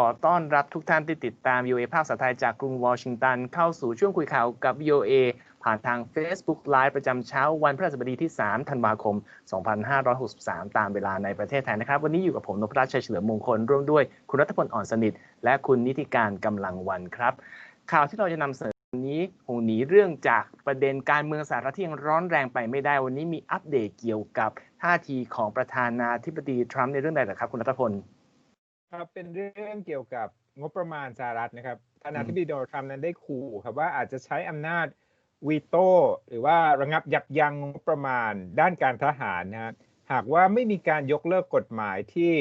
ขอต้อนรับทุกท่านที่ติดตาม VOA ภาคภาษาไทยจากกรุงวอชิงตัน เข้าสู่ช่วงคุยข่าวกับ VOA ผ่านทาง Facebook Live ประจำเช้าวันพฤหัสบดีที่ 3 ธันวาคม 2563 ตามเวลาในประเทศไทยนะครับ วันนี้อยู่กับผมนพรัชชัยเฉลิมมงคล ร่วมด้วยคุณรัฐพลอ่อนสนิท และคุณนิติการกำลังวันครับ ข่าวที่เราจะนำเสนอวันนี้คงหนีเรื่องจากประเด็นการเมืองสหรัฐที่ยังร้อนแรงไปไม่ได้ วันนี้มีอัปเดตเกี่ยวกับท่าทีของประธานาธิบดีทรัมป์ในเรื่องใดนะครับ คุณรัฐพล ครับเป็นเรื่องเกี่ยวกับงบประมาณสหรัฐนะครับประธานาธิบดีโดนัลด์ทรัมป์นั้นได้ขู่ครับว่าอาจจะใช้อำนาจวีโต้หรือว่าระงับยับยั้งงบประมาณด้านการทหารนะฮะหากว่าไม่มีการยกเลิกกฎหมายที่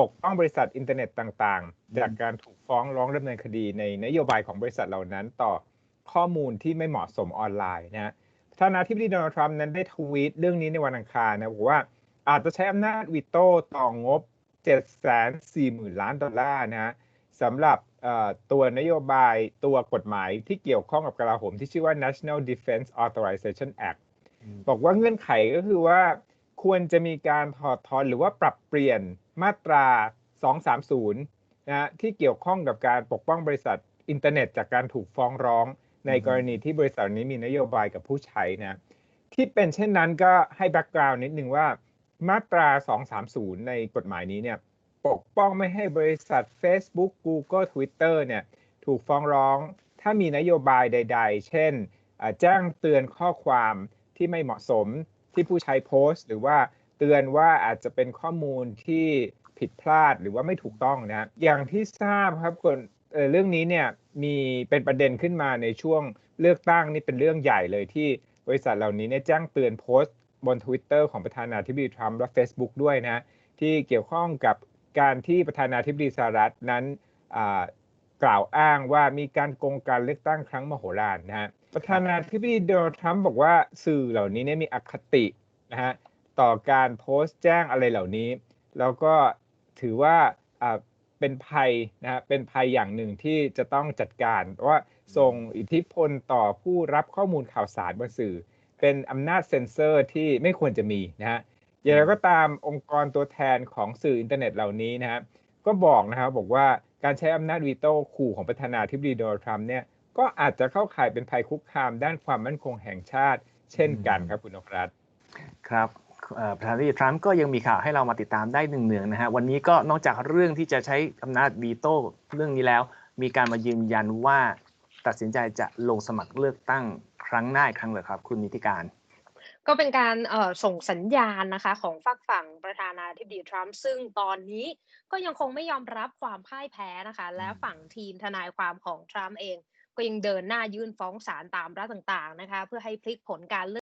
ปกป้องบริษัทอินเทอร์เน็ตต่างๆ จากการถูกฟ้องร้องดำเนินคดีในนโยบายของบริษัทเหล่านั้นต่อข้อมูลที่ไม่เหมาะสมออนไลน์นะฮะประธานาธิบดีโดนัลด์ทรัมป์นั้นได้ทวีตเรื่องนี้ในวันอังคารนะบอกว่าอาจจะใช้อำนาจวีโต้ต่องบ 740,000 ล้านดอลลาร์นะฮะสำหรับตัวนโยบายตัวกฎหมายที่เกี่ยวข้องกับกลาโหมที่ชื่อว่า National Defense Authorization Act บอกว่าเงื่อนไขก็คือว่าควรจะมีการถอดถอนหรือว่าปรับเปลี่ยนมาตรา 230 นะฮะที่เกี่ยวข้องกับการปกป้องบริษัทอินเทอร์เน็ต จากการถูกฟ้องร้อง ในกรณีที่บริษัทนี้มีนโยบายกับผู้ใช้นะที่เป็นเช่นนั้นก็ให้แบ็กกราวน์นิดนึงว่า มาตรา 230 ในกฎหมายนี้เนี่ยปกป้องไม่ให้บริษัท Facebook Google Twitter เนี่ยถูกฟ้องร้องถ้ามีนโยบายใด ๆ เช่นแจ้งเตือนข้อความที่ไม่เหมาะสมที่ผู้ใช้โพสต์ หรือว่าเตือนว่าอาจจะเป็นข้อมูลที่ผิดพลาดหรือว่าไม่ถูกต้องนะอย่างที่ทราบครับคนเรื่องนี้เนี่ยมีเป็นประเด็นขึ้นมาในช่วงเลือกตั้งนี่เป็นเรื่องใหญ่เลยที่บริษัทเหล่านี้เนี่ยแจ้งเตือนโพสต์ บน Twitter ของประธานาธิบดีทรัมป์และ Facebook ด้วยนะที่เกี่ยวข้องกับการที่ประธานาธิบดีสหรัฐนั้นกล่าวอ้างว่ามีการโกงการเลือกตั้งครั้งมโหฬารนะฮะประธานาธิบดีโดนัลด์ทรัมป์บอกว่าสื่อเหล่านี้เนี่ยมีอคตินะฮะต่อการโพสต์แจ้งอะไรเหล่านี้ แล้วก็ถือว่าเป็นภัยนะฮะเป็นภัยอย่างหนึ่งที่จะต้องจัดการว่าส่งอิทธิพลต่อผู้รับข้อมูลข่าวสารบนสื่อ เป็นอำนาจเซ็นเซอร์ที่ไม่ควรจะมีนะฮะอย่างไรก็ตามองค์กรตัวแทนของสื่ออินเทอร์เน็ตเหล่านี้นะครับก็บอกนะครับบอกว่าการใช้อำนาจวีโต้ขู่ของประธานาธิบดีโดนัลด์ทรัมป์เนี่ยก็อาจจะเข้าข่ายเป็นภัยคุกคามด้านความมั่นคงแห่งชาติ เช่นกันครับคุณนพรัตน์ครับประธานาธิบดีทรัมป์ก็ยังมีข่าวให้เรามาติดตามได้หนึ่งเนืองนะฮะวันนี้ก็นอกจากเรื่องที่จะใช้อำนาจวีโต้เรื่องนี้แล้ว มีการมายืนยันว่าตัดสินใจจะลงสมัครเลือกตั้ง ครั้งหน้าครั้งเลยครับ คุณนิติการ ก็เป็นการส่งสัญญาณนะคะ ของฝักฝั่งประธานาธิบดีทรัมป์ซึ่งตอนนี้ก็ยังคงไม่ยอมรับความพ่ายแพ้นะคะ และฝั่งทีมทนายความของทรัมป์เอง ก็ยังเดินหน้ายื่นฟ้องศาลตามรัฐต่างๆนะคะ เพื่อให้พลิกผลการเลือกตั้ง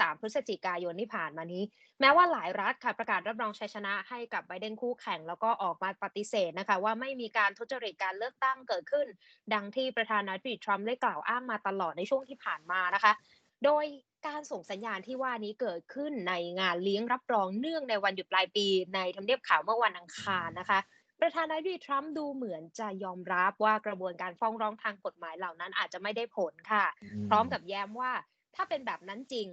3 พฤศจิกายนที่ผ่านมานี้ แม้ว่าหลายรัฐค่ะประกาศรับรองชัยชนะให้กับไบเดนคู่แข่ง แล้วก็ออกมาปฏิเสธนะคะ ว่าไม่มีการทุจริตการเลือกตั้งเกิดขึ้น ดังที่ประธานาธิบดีทรัมป์ได้กล่าวอ้างมาตลอดในช่วงที่ผ่านมานะคะ โดยการส่งสัญญาณที่ว่านี้เกิดขึ้นในงานเลี้ยงรับรองเนื่องในวันหยุดปลายปี ในทำเนียบขาวเมื่อวันอังคารนะคะประธานาธิบดีทรัมป์ดูเหมือนจะยอมรับว่ากระบวนการฟ้องร้องทางกฎหมายเหล่านั้นอาจจะไม่ได้ผลค่ะ พร้อมกับแย้มว่าถ้าเป็นแบบนั้นจริง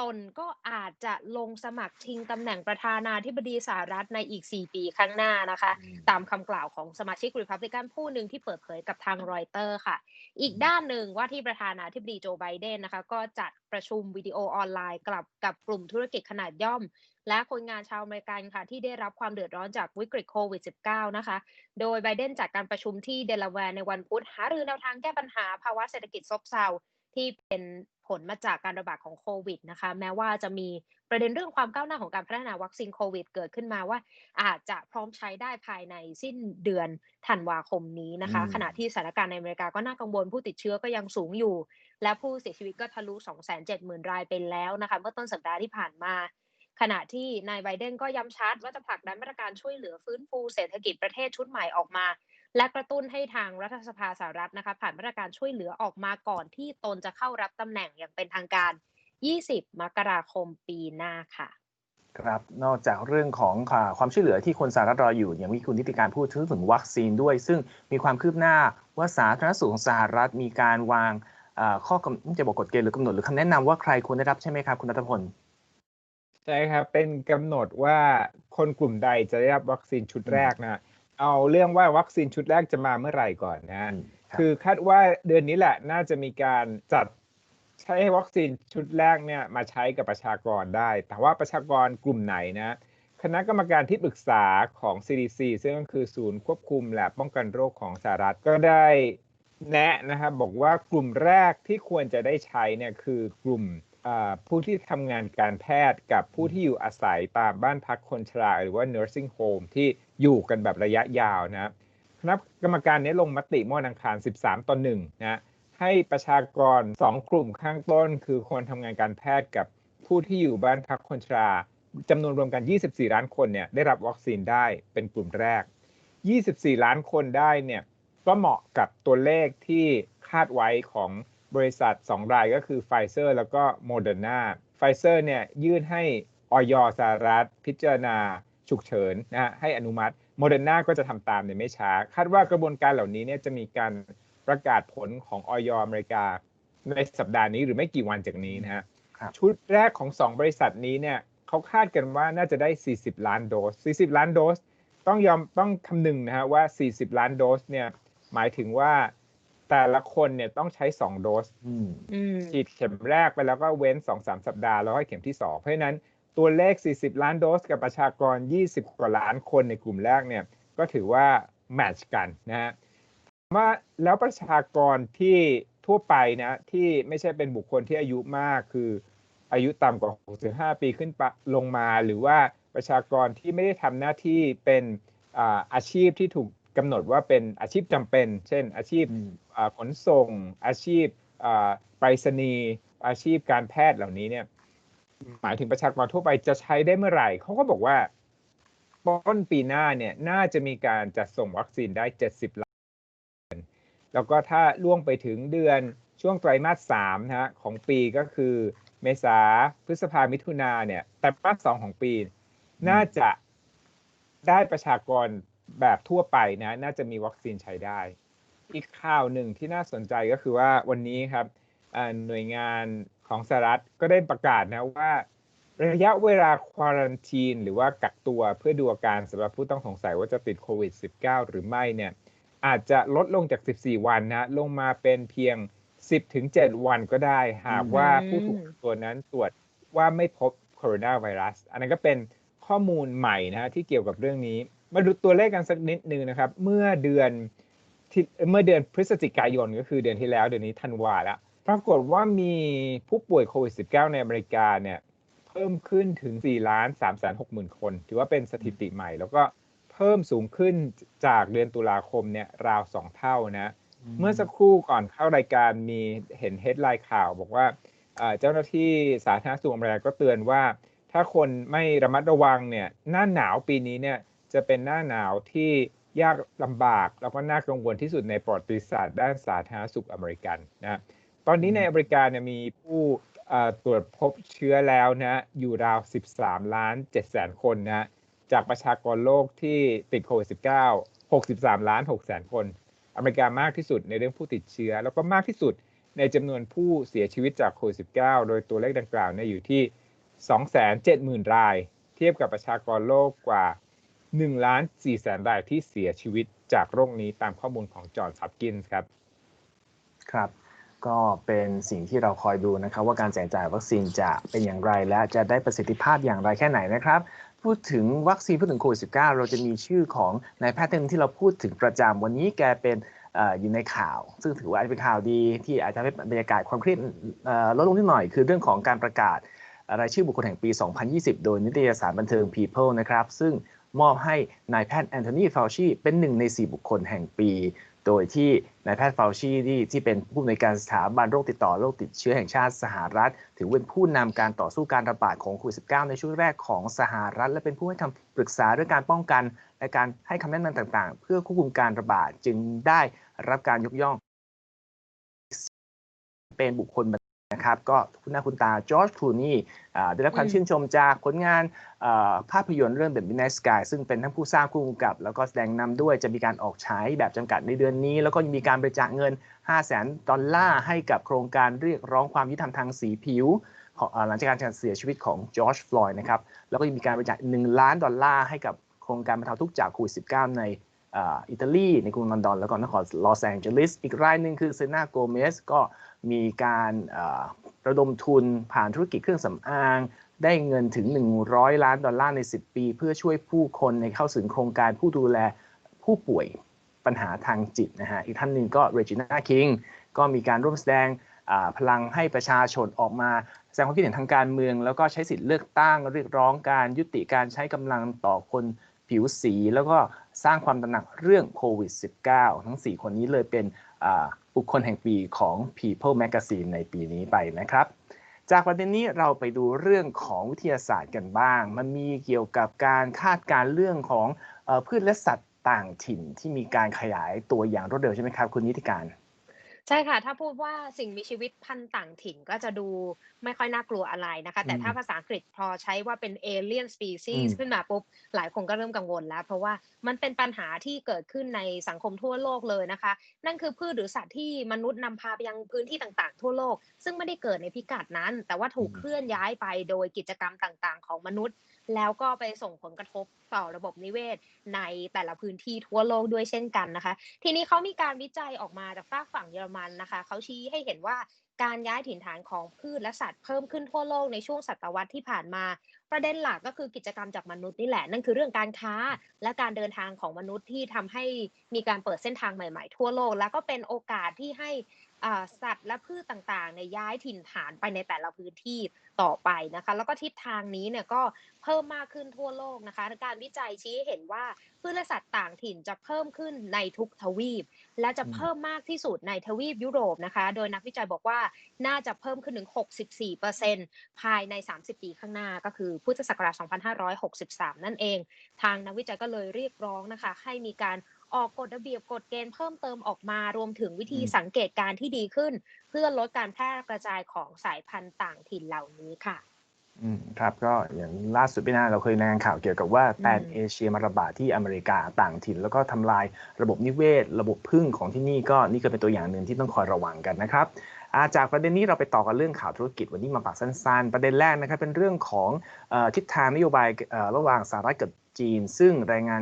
ตนก็อาจจะลงสมัครชิงตำแหน่งประธานาธิบดีสหรัฐในอีก 4 ปีข้างหน้านะคะ ตามคำกล่าวของสมาชิกรีพับลิกันผู้หนึ่งที่เปิดเผยกับทางรอยเตอร์ค่ะ อีกด้านหนึ่งว่าที่ประธานาธิบดีโจไบเดนนะคะ ก็จัดประชุมวิดีโอออนไลน์กับกับกลุ่มธุรกิจขนาดย่อม และคนงานชาวอเมริกันค่ะ ที่ได้รับความเดือดร้อนจากวิกฤตโควิด -19 นะคะ โดยไบเดนจัดการประชุมที่เดลาแวร์ในวันพุธหารือแนวทางแก้ปัญหาภาวะเศรษฐกิจซบเซาที่เป็น ผลมาจากการระบาดของโควิดนะคะแม้ว่าจะมีประเด็นเรื่องความก้าวหน้าของการพัฒนาวัคซีนโควิด เกิดขึ้นมาว่า อาจจะพร้อมใช้ได้ภายในสิ้นเดือนธันวาคมนี้นะคะ ขณะที่สถานการณ์ในอเมริกาก็น่ากังวลผู้ติดเชื้อก็ยังสูงอยู่ และผู้เสียชีวิตก็ทะลุ 270,000 รายไปแล้วนะคะเมื่อต้นสัปดาห์ที่ผ่านมา ขณะที่นายไบเดนก็ย้ำชัดว่าจะผลักดันมาตรการช่วยเหลือฟื้นฟูเศรษฐกิจประเทศชุดใหม่ออกมา และกระตุ้นให้ทางรัฐสภาสหรัฐนะคะผ่านมาตรการช่วยเหลือออกมาก่อนที่ตนจะเข้ารับตำแหน่งอย่างเป็นทางการ 20 มกราคมปีหน้าค่ะครับ นอกจากเรื่องของความช่วยเหลือที่คนสหรัฐรออยู่อย่างมีคุณนิติการพูดถึงวัคซีนด้วย ซึ่งมีความคืบหน้าว่าสาธารณสุขของสหรัฐมีการวางข้อกำจะบอกกฎเกณฑ์หรือกำหนดหรือคำแนะนำว่าใครควรได้รับใช่ไหมครับ คุณนัทพลใช่ครับ เป็นกำหนดว่าคนกลุ่มใดจะได้รับวัคซีนชุดแรกนะ เอาเรื่องว่าวัคซีนชุดแรกจะมาเมื่อไหร่ก่อนนะอืมครับคือคาดว่าเดือนนี้แหละน่าจะมีการจัดใช้วัคซีนชุดแรกเนี่ยมาใช้กับประชากรได้ แต่ว่าประชากรกลุ่มไหนนะคณะกรรมการที่ปรึกษาของ CDC ซึ่งก็คือศูนย์ควบคุมและป้องกันโรคของสหรัฐก็ได้แนะนะครับบอกว่ากลุ่มแรกที่ควรจะได้ใช้เนี่ยคือกลุ่มอ่า ผู้ที่ทำงานการแพทย์กับผู้ที่อยู่อาศัยตามบ้านพักคนชราหรือว่า nursing home ที่อยู่กันแบบระยะยาวนะครับคณะกรรมการนี้ลงมติเมื่อวันอังคาร 13 ต่อ1นะให้ประชากร 2 กลุ่มข้างต้น คือคนทำงานการแพทย์กับผู้ที่อยู่บ้านพักคนชราจำนวนรวมกัน 24 ล้านคนเนี่ยได้รับวัคซีนได้เป็นกลุ่มแรก 24 ล้านคนได้เนี่ยก็เหมาะกับตัวเลขที่คาดไว้ของ บริษัท 2 รายก็คือไฟเซอร์แล้วก็โมเดอร์นาไฟเซอร์เนี่ยยื่นให้ออยสหรัฐ พิจารณาฉุกเฉินนะฮะให้อนุมัติโมเดอร์นาก็จะทำตามในไม่ช้า คาดว่ากระบวนการเหล่านี้เนี่ยจะมีการประกาศผลของออยอเมริกา ในสัปดาห์นี้หรือไม่กี่วันจากนี้นะฮะครับชุดแรกของ 2 บริษัทนี้เนี่ยเขาคาดกันว่าน่าจะได้ 40 ล้านโดส 40 ล้านโดส ต้องยอมต้องคำนึงนะฮะว่า 40 ล้านโดสเนี่ยหมายถึงว่า แต่ละคนเนี่ยต้องใช้2โดสอืมอืมฉีดเข็มแรกไปแล้วก็เว้น2-3สัปดาห์แล้วให้เข็มที่2เพราะฉะนั้นตัวเลข 40 ล้านโดสกับประชากร 20 กว่าล้านคนในกลุ่มแรกเนี่ยก็ถือว่าแมทช์กันนะฮะว่าแล้วประชากรที่ทั่วไปนะที่ไม่ใช่เป็นบุคคลที่อายุมากคืออายุต่ำกว่า 65 ปีขึ้นไปลงมา หรือว่าประชากรที่ไม่ได้ทำหน้าที่เป็นอ่าอาชีพที่ถูก กำหนดว่าเป็นอาชีพจำเป็น เช่น อาชีพอืมอ่าขนส่ง อาชีพอ่าไปรษณีย์อาชีพการแพทย์เหล่านี้เนี่ย หมายถึงประชากรทั่วไปจะใช้ได้เมื่อไหร่ เขาก็บอกว่าต้นปีหน้าเนี่ยน่าจะมีการจัดส่งวัคซีนได้ 70 ล้าน แล้วก็ถ้าล่วงไปถึงเดือนช่วงไตรมาสสามนะฮะของปีก็คือเมษาพฤษภามิถุนาเนี่ยไตรมาสสองของปี น่าจะได้ประชากร แบบทั่วไปนะ น่าจะมีวัคซีนใช้ได้ อีกข่าวหนึ่งที่น่าสนใจก็คือว่าวันนี้ครับอ่าหน่วยงานของสหรัฐก็ได้ประกาศนะว่า ระยะเวลาควอรันทีนหรือว่ากักตัวเพื่อดูอาการสำหรับผู้ต้องสงสัยว่าจะติดโควิด -19 หรือไม่เนี่ยอาจจะลดลงจาก 14 วันนะลงมาเป็นเพียง 10ถึง7วันก็ได้ หากว่าผู้ถูกกักตัวนั้นตรวจว่าไม่พบโคโรนาไวรัส อันนั้นก็เป็นข้อมูลใหม่นะฮะที่เกี่ยวกับเรื่องนี้ มาดูตัวเลขกันสักนิดนึงนะครับ เมื่อเดือนที่เมื่อเดือนพฤศจิกายนก็คือเดือนที่แล้วเดือนนี้ธันวาแล้วปรากฏว่ามีผู้ป่วยโควิด -19 ในอเมริกาเนี่ยเพิ่มขึ้นถึง4ล้าน3แสน6หมื่นคน ถือว่าเป็นสถิติใหม่ แล้วก็เพิ่มสูงขึ้นจากเดือนตุลาคมเนี่ยราว 2 เท่านะ เมื่อสักครู่ก่อนเข้ารายการมีเห็นเฮดไลน์ข่าว บอกว่าเอ่อเจ้าหน้าที่สาธารณสุขอเมริกาก็เตือนว่า ถ้าคนไม่ระมัดระวังเนี่ยหน้าหนาวปีนี้เนี่ย จะเป็นหน้าหนาวที่ยากลำบากแล้วก็น่ากังวลที่สุดในประวัติศาสตร์ด้านสาธารณสุขอเมริกันนะตอนนี้ในอเมริกาเนี่ยมีผู้ตรวจพบเชื้อแล้วนะอยู่ราว 13 ล้าน7แสนคนนะจากประชากรโลกที่ติดโควิด -19 63 ล้าน6แสนคน อเมริกามากที่สุดในเรื่องผู้ติดเชื้อ แล้วก็มากที่สุดในจำนวนผู้เสียชีวิตจากโควิด -19 โดยตัวเลขดังกล่าวเนี่ยอยู่ที่ 270,000 ราย เทียบกับประชากรโลกกว่า 1ล้าน4แสนรายที่เสียชีวิตจากโรคนี้ตามข้อมูลของจอห์นซับกินส์ครับ ครับ ก็เป็นสิ่งที่เราคอยดูนะครับ ว่าการแจกจ่ายวัคซีนจะเป็นอย่างไรและจะได้ประสิทธิภาพอย่างไรแค่ไหนนะครับพูดถึงวัคซีนพูดถึงโควิด -19 เราจะมีชื่อของนายแพทย์ท่านหนึ่งที่เราพูดถึงประจำวันนี้แกเป็นออยู่ในข่าว ซึ่งถือว่าเป็นข่าวดีที่อาจจะทำให้บรรยากาศความเครียดลดลงนิดหน่อย คือเรื่องของการประกาศรายชื่อบุคคลแห่งปี 2020 โดยนิตยสารบันเทิง People นะครับ ซึ่ง มอบให้นายแพทย์แอนโทนีฟาวชีเป็นหนึ่งใน 4 บุคคลแห่งปี โดยที่นายแพทย์ฟาวชีที่ที่เป็นผู้อำนวยการสถาบันโรคติดต่อโรคติดเชื้อแห่งชาติสหรัฐ ถือเป็นผู้นำการต่อสู้การระบาดของโควิด -19 ในช่วงแรกของสหรัฐ และเป็นผู้ให้คำปรึกษาเรื่องการป้องกัน และการให้คำแนะนำต่างๆ เพื่อควบคุมการระบาดจึงได้รับการยกย่อง เป็นบุคคล นะครับก็คุณหน้าคุณตาจอร์จคลูนี่ได้รับความอืมชื่นชมจากผลงานเอ่อภาพยนตร์เรื่อง The Midnight Sky ซึ่งเป็นทั้งผู้สร้างผู้กำกับ แล้วก็แสดงนำด้วยจะมีการออกฉายแบบจำกัดในเดือนนี้ แล้วก็มีการบริจาคเงิน 5 0 0แสนดอลลาร์ให้กับโครงการเรียกร้องความยุติธรรมทางสีผิวของเอ่อหลังจากการเสียชีวิตของจอร์จฟลอยด์นะครับแล้วก็ยังมีการบริจาค1ล้านดอลลาร์ให้กับโครงการบรรเทาทุกข์จากโควิด -19 ในอ่าอิตาลีในกรุงลอนดอน แล้วก็นครลอสแองเจลิสอีกรายหนึ่งคือเซนาโกเมสก็ มีการระดมทุนผ่านธุรกิจเครื่องสำอาง ได้เงินถึง 100 ล้านดอลลาร์ใน 10 ปี เพื่อช่วยผู้คนในเข้าถึงโครงการผู้ดูแลผู้ป่วยปัญหาทางจิตนะฮะ อีกท่านหนึ่งก็เรจิน่าคิงก็มีการร่วมแสดงพลังให้ประชาชนออกมาแสดงความคิดเห็นทางการเมือง แล้วก็ใช้สิทธิ์เลือกตั้งเรียกร้องการยุติการใช้กำลังต่อคนผิวสี แล้วก็สร้างความตระหนักเรื่องโควิด -19 ทั้ง 4 คนนี้เลยเป็น บุคคลแห่งปีของ People Magazine ในปีนี้ไปนะครับ จากประเด็นนี้เราไปดูเรื่องของวิทยาศาสตร์กันบ้าง มันมีเกี่ยวกับการคาดการเรื่องของอพืชและสัตว์ต่างถิ่นที่มีการขยายตัวอย่างรวดเร็วใช่ไหมครับ คุณนิติการ ใช่ค่ะ ถ้าพูดว่าสิ่งมีชีวิตพันธุ์ต่างถิ่นก็จะดูไม่ค่อยน่ากลัวอะไรนะคะ แต่อืมถ้าภาษาอังกฤษพอใช้ว่าเป็น alien อื species มขึ้นมาปุ๊บ หลายคนก็เริ่มกังวลแล้ว เพราะว่ามันเป็นปัญหาที่เกิดขึ้นในสังคมทั่วโลกเลยนะคะ นั่นคือพืชหรือสัตว์ที่มนุษย์นำพาไปยังพื้นที่ต่างๆ ทั่วโลก ซึ่งไม่ได้เกิดในพิกัดนั้น แต่ว่าถูกอืมเคลื่อนย้ายไปโดยกิจกรรมต่างๆ ของมนุษย์ แล้วก็ไปส่งผลกระทบต่อระบบนิเวศในแต่ละพื้นที่ทั่วโลกด้วยเช่นกันนะคะ ทีนี้เขามีการวิจัยออกมาจากฝากฝั่งเยอรมันนะคะ เขาชี้ให้เห็นว่าการย้ายถิ่นฐานของพืชและสัตว์เพิ่มขึ้นทั่วโลกในช่วงศตวรรษที่ผ่านมาประเด็นหลักก็คือกิจกรรมจากมนุษย์นี่แหละ นั่นคือเรื่องการค้าและการเดินทางของมนุษย์ที่ทำให้มีการเปิดเส้นทางใหม่ๆ ทั่วโลก แล้วก็เป็นโอกาสที่ให้สัตว์และพืชต่างๆเนี่ยย้ายถิ่นฐานไปในแต่ละพื้นที่ต่อไปนะคะ แล้วก็ทิศทางนี้เนี่ยก็เพิ่มมากขึ้นทั่วโลกนะคะ การวิจัยชี้เห็นว่าพืชและสัตว์ต่างถิ่นจะเพิ่มขึ้นในทุกทวีป และจะเพิ่มมากที่สุดในทวีปยุโรปนะคะ โดยนักวิจัยบอกว่าน่าจะเพิ่มขึ้นถึง 64%ภายใน 30 ปีข้างหน้าก็คือพุทธศักราช 2563 นั่นเอง ทางนักวิจัยก็เลยเรียกร้องนะคะ ให้มีการออกกฎระเบียบกฎเกณฑ์เพิ่มเติมออกมารวมถึงวิธีอืมสังเกตการณ์ที่ดีขึ้น เพื่อลดการแพร่กระจายของสายพันธุ์ต่างถิ่นเหล่านี้ค่ะ อืมครับก็อย่างล่าสุดพี่นาเราเคยรายงานข่าวเกี่ยวกับว่าแตนอืมเอเชียมาระบาดที่อเมริกาต่างถิ่น แล้วก็ทำลายระบบนิเวศ ระบบพึ่งของที่นี่ก็นี่ก็เป็นตัวอย่างหนึ่งที่ต้องคอยระวังกันนะครับอ่าจากประเด็นนี้เราไปต่อกันเรื่องข่าวธุรกิจวันนี้มาปากสั้นๆ ประเด็นแรกนะครับเป็นเรื่องของเออทิศทางนโยบายเอ่อระหว่างสหรัฐกับจีน ซึ่งรายงาน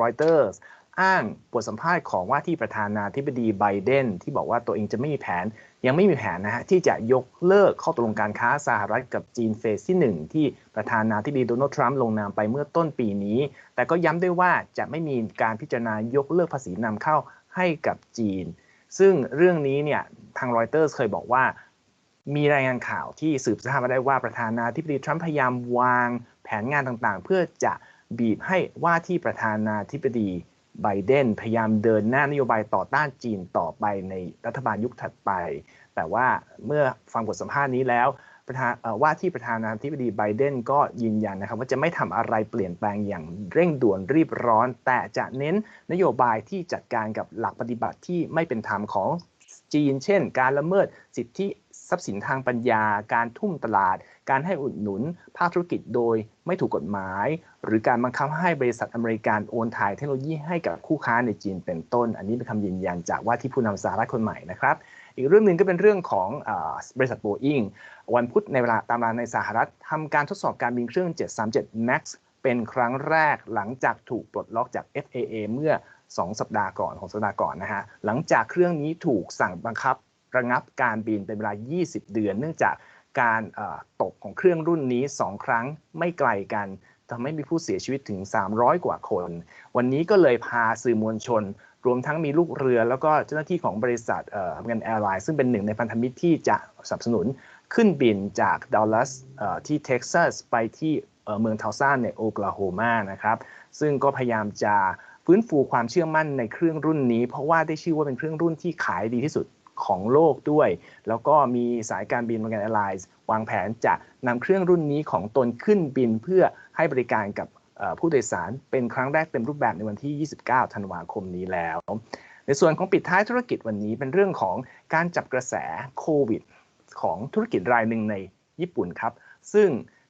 รอยเตอร์สอ้างบทสัมภาษณ์ของว่าที่ประธานาธิบดีไบเดนที่บอกว่าตัวเองจะไม่มีแผน ยังไม่มีแผนนะฮะที่จะยกเลิกข้อตกลงการค้าสหรัฐกับจีนเฟสที่ 1 ที่ประธานาธิบดีโดนัลด์ทรัมป์ลงนามไปเมื่อต้นปีนี้ แต่ก็ย้ำด้วยว่าจะไม่มีการพิจารณายกเลิกภาษีนำเข้าให้กับจีน ซึ่งเรื่องนี้เนี่ยทางรอยเตอร์เคยบอกว่า มีรายงานข่าวที่สืบทราบมาได้ว่าประธานาธิบดีทรัมป์พยายามวางแผนงานต่างๆ เพื่อจะบีบให้ว่าที่ประธานาธิบดี ไบเดนพยายามเดินหน้านโยบายต่อต้านจีนต่อไปในรัฐบาลยุคถัดไป แต่ว่าเมื่อฟังบทสัมภาษณ์นี้แล้วประธานว่าที่ประธานาธิบดีไบเดนก็ยืนยันนะครับว่าจะไม่ทำอะไรเปลี่ยนแปลงอย่างเร่งด่วนรีบร้อน แต่จะเน้นนโยบายที่จัดการกับหลักปฏิบัติที่ไม่เป็นธรรมของจีน เช่น การละเมิดสิทธิทรัพย์สินทางปัญญา การทุ่มตลาด การให้อุดหนุนภาคธุรกิจโดยไม่ถูกกฎหมาย หรือการบังคับให้บริษัทอเมริกันโอนถ่ายเทคโนโลยีให้กับคู่ค้าในจีนเป็นต้น อันนี้เป็นคำยืนยันจากว่าที่ผู้นำสหรัฐคนใหม่นะครับ อีกเรื่องหนึ่งก็เป็นเรื่องของอบริษัทโบอิงวันพุธในเวลาตามเวลาในสหรัฐทำการทดสอบการบินเครื่อง 737 MAX เป็นครั้งแรกหลังจากถูกปลดล็อกจาก FAA เมื่อ 2 สัปดาห์ก่อนของสัปดาห์ก่อนนะฮะหลังจากเครื่องนี้ถูกสั่งบังคับระงับการบินเป็นเวลา 20 เดือน เนื่องจาก การตกของเครื่องรุ่นนี้ 2 ครั้งไม่ไกลกันทำให้มีผู้เสียชีวิตถึง 300 กว่าคน วันนี้ก็เลยพาสื่อมวลชน รวมทั้งมีลูกเรือ แล้วก็เจ้าหน้าที่ของบริษัทเอ่อเงินแอร์ไลน์ซึ่งเป็นหนึ่งในพันธมิตรที่จะสนับสนุนขึ้นบินจากดัลลัสเอ่อที่เท็กซัสไปที่เอ่อเมืองเทาซานในโอคลาโฮมานะครับ ซึ่งก็พยายามจะฟื้นฟูความเชื่อมั่นในเครื่องรุ่นนี้ เพราะว่าได้ชื่อว่าเป็นเครื่องรุ่นที่ขายดีที่สุด ของโลกด้วย แล้วก็มีสายการบิน American Airlines วางแผนจะนำเครื่องรุ่นนี้ของตนขึ้นบินเพื่อให้บริการกับผู้โดยสารเป็นครั้งแรกเต็มรูปแบบในวันที่ 29 ธันวาคมนี้แล้ว ในส่วนของปิดท้ายธุรกิจวันนี้เป็นเรื่องของการจับกระแสโควิด ของธุรกิจรายหนึ่งในญี่ปุ่นครับ ซึ่ง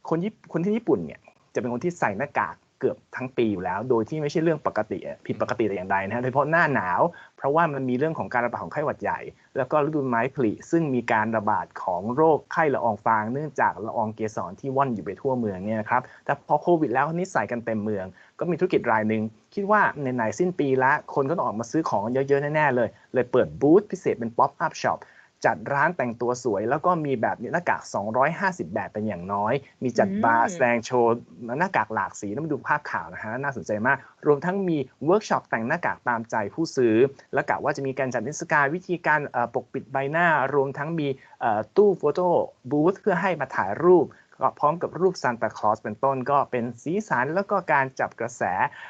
คนญี่คนที่ญี่ปุ่นเนี่ยจะเป็นคนที่ใส่หน้ากาก เกือบทั้งปีอยู่แล้ว โดยที่ไม่ใช่เรื่องปกติผิดปกติแต่อย่างใดนะฮะโดยเฉพาะหน้าหนาว เพราะว่ามันมีเรื่องของการระบาดของไข้หวัดใหญ่ แล้วก็ฤดูไม้ผลิซึ่งมีการระบาดของโรคไข้ละอองฟาง เนื่องจากละอองเกสรที่ว่อนอยู่ไปทั่วเมืองเนี่ยนะครับแต่พอโควิดแล้วนิสัยกันเต็มเมือง ก็มีธุรกิจรายหนึ่งคิดว่าในไหนสิ้นปีละคนก็ต้องออกมาซื้อของเยอะๆแน่ๆเลย เลยเปิดบูธพิเศษเป็นป๊อปอัพช็อป จัดร้านแต่งตัวสวย แล้วก็มีแบบหน้ากาก 250 แบบเป็นอย่างน้อย มีจัดอืมบาร์แสดงโชว์หน้ากากหลากสีแล้วมาดูภาพข่าวนะฮะน่าสนใจมาก รวมทั้งมีเวิร์กช็อปแต่งหน้ากากตามใจผู้ซื้อ และกะว่าจะมีการจัดนิทรรศการวิธีการเอ่อปกปิดใบหน้า รวมทั้งมีเอ่อตู้โฟโต้บูธเพื่อให้มาถ่ายรูปก็พร้อมกับรูปซานตาคลอสเป็นต้นก็เป็นสีสันแล้วก็การจับกระแส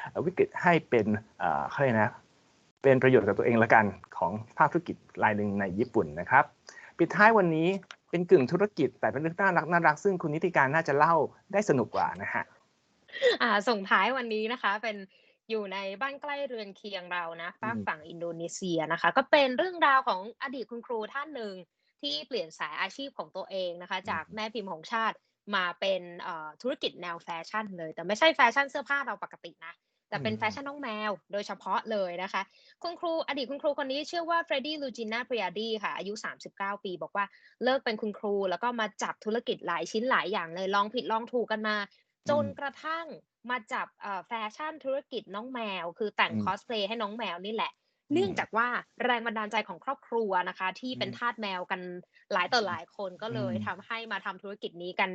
เอ่อวิกฤตให้เป็นเอ่อเขาเรียกนะ เป็นประโยชน์กับตัวเองละกันของภาคธุรกิจรายหนึ่งในญี่ปุ่นนะครับ ปิดท้ายวันนี้เป็นกึ่งธุรกิจแต่เป็นเรื่องน่ารักน่ารักซึ่งคุณนิติการน่าจะเล่าได้สนุกกว่านะฮะอ่าส่งท้ายวันนี้นะคะเป็นอยู่ในบ้านใกล้เรือนเคียงเรานะฝากฝั่งอินโดนีเซียนะคะ ก็เป็นเรื่องราวของอดีตคุณครูท่านหนึ่งที่เปลี่ยนสายอาชีพของตัวเองนะคะ จากแม่พิมพ์ของชาติมาเป็นธุรกิจแนวแฟชั่นเลย แต่ไม่ใช่แฟชั่นเสื้อผ้าเราปกตินะ แต่เป็นอืมแฟชั่นน้องแมวโดยเฉพาะเลยนะคะ คุณครูอดีตคุณครูคนนี้ชื่อว่าเฟรดดี้ลูจิน่าปริยาดีค่ะ อายุ 39 ปี บอกว่าเลิกเป็นคุณครู แล้วก็มาจับธุรกิจหลายชิ้นหลายอย่างเลยลองผิดลองถูกกันมา จนกระทั่งมาจับเอ่อแฟชั่นธุรกิจน้องแมว คือแต่งอืมคอสเพลย์ให้น้องแมวนี่แหละอืมเนื่องจากว่าแรงบันดาลใจของครอบครัวนะคะ ที่เป็นอืมทาสแมวกันหลายต่อหลายคนก็เลยอืมทำให้มาทำธุรกิจนี้กัน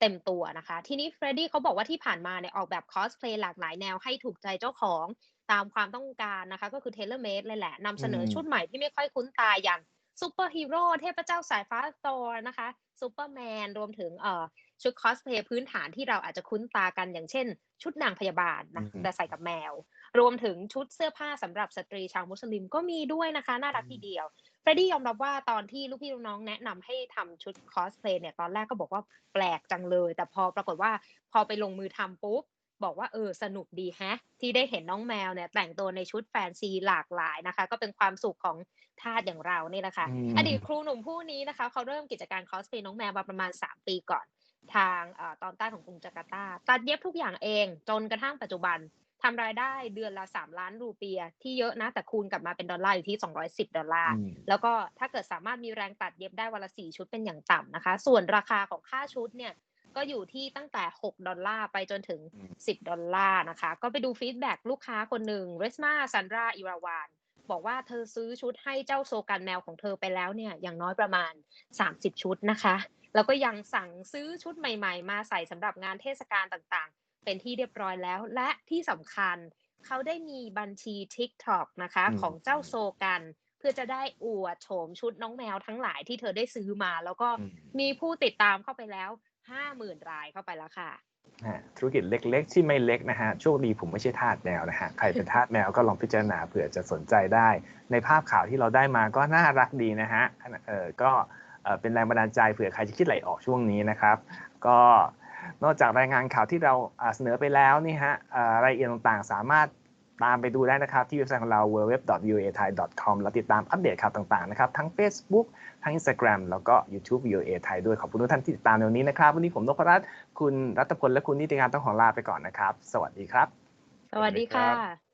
เอ่อเต็มตัวนะคะ ทีนี้เฟรดดี้เขาบอกว่าที่ผ่านมาเนี่ยออกแบบคอสเพลย์หลากหลายแนวให้ถูกใจเจ้าของตามความต้องการนะคะ ก็คือเทเลเมดเลยแหละนำเสนออมชุดใหม่ที่ไม่ค่อยคุ้นตาอย่างซูเปอร์ฮีโร่เทพเจ้าสายฟ้าตอร์นะคะซูเปอร์แมนรวมถึงเอ่อชุดคอสเพลย์พื้นฐานที่เราอาจจะคุ้นตากันอย่างเช่น ชุดนางพยาบาลนะอือฮึแต่ใส่กับแมว รวมถึงชุดเสื้อผ้าสำหรับสตรีชาวมุสลิมก็มีด้วยนะคะน่ารักทีเดียวเฟรดดี้ยอมรับว่าตอนที่ลูกพี่ลูกน้องแนะนำให้ทำชุดคอสเพลย์เนี่ยตอนแรกก็บอกว่าแปลกจังเลย แต่พอปรากฏว่าพอไปลงมือทำปุ๊บบอกว่าเออสนุกดีแฮะ ที่ได้เห็นน้องแมวเนี่ยแต่งตัวในชุดแฟนซีหลากหลายนะคะ ก็เป็นความสุขของทาสอย่างเรานี่แหละค่ะอืมอดีตครูหนุ่มผู้นี้นะคะ เขาเริ่มกิจการคอสเพลย์น้องแมวมาประมาณ 3 ปีก่อน ทางเออตอนใต้ของกรุงจาการ์ตาตัดเย็บทุกอย่างเอง จนกระทั่งปัจจุบัน ทำรายได้เดือนละ 3 ล้านรูเปีย ที่เยอะนะ แต่คูณกลับมาเป็นดอลลาร์อยู่ที่ 210 ดอลลาร์อืมแล้วก็ถ้าเกิดสามารถมีแรงตัดเย็บได้วันละ4ชุดเป็นอย่างต่ำนะคะ ส่วนราคาของค่าชุดเนี่ยก็อยู่ที่ตั้งแต่ 6 ดอลลาร์ไปจนถึงอืม10 ดอลลาร์นะคะ ก็ไปดูฟีดแบ็กลูกค้าคนหนึ่งเรสมาซันดราอิราวานบอกว่าเธอซื้อชุดให้เจ้าโซกันแมวของเธอไปแล้วเนี่ยอย่างน้อยประมาณ 30 ชุดนะคะ แล้วก็ยังสั่งซื้อชุดใหม่ ๆ มาใส่สำหรับงานเทศกาลต่างๆ เป็นที่เรียบร้อยแล้ว และที่สำคัญเขาได้มีบัญชี TikTok นะคะอืมของเจ้าโซกัน เพื่อจะได้อวดโฉมชุดน้องแมวทั้งหลายที่เธอได้ซื้อมา แล้วก็อืมมีผู้ติดตามเข้าไปแล้ว50,000รายเข้าไปแล้วค่ะฮะธุรกิจเล็กๆ ที่ไม่เล็กนะฮะโชคดีผมไม่ใช่ทาสแมวนะฮะใครเป็นทาสแมวก็ลองพิจารณาเผื่อจะสนใจได้ ในภาพข่าวที่เราได้มาก็น่ารักดีนะฮะเออก็เอ่อเป็นแรงบันดาลใจเผื่อใครจะคิดไหลออกช่วงนี้นะครับ ก็ นอกจากรายงานข่าวที่เราเสนอไปแล้วนี่ฮะรายละเอียดต่างๆ สามารถตามไปดูได้นะครับ ที่เว็บไซต์ของเรา www.voathai.com แล้วติดตามอัปเดตข่าวต่างๆนะครับ ทั้ง Facebook ทั้ง Instagram แล้วก็ YouTube VOA ไทยด้วยขอบคุณทุกท่านที่ติดตามในวันนี้นะครับ วันนี้ผมนพรัตน์คุณรัตพลและคุณนิติการต้องขอลาไปก่อนนะครับ สวัสดีครับ สวัสดีค่ะ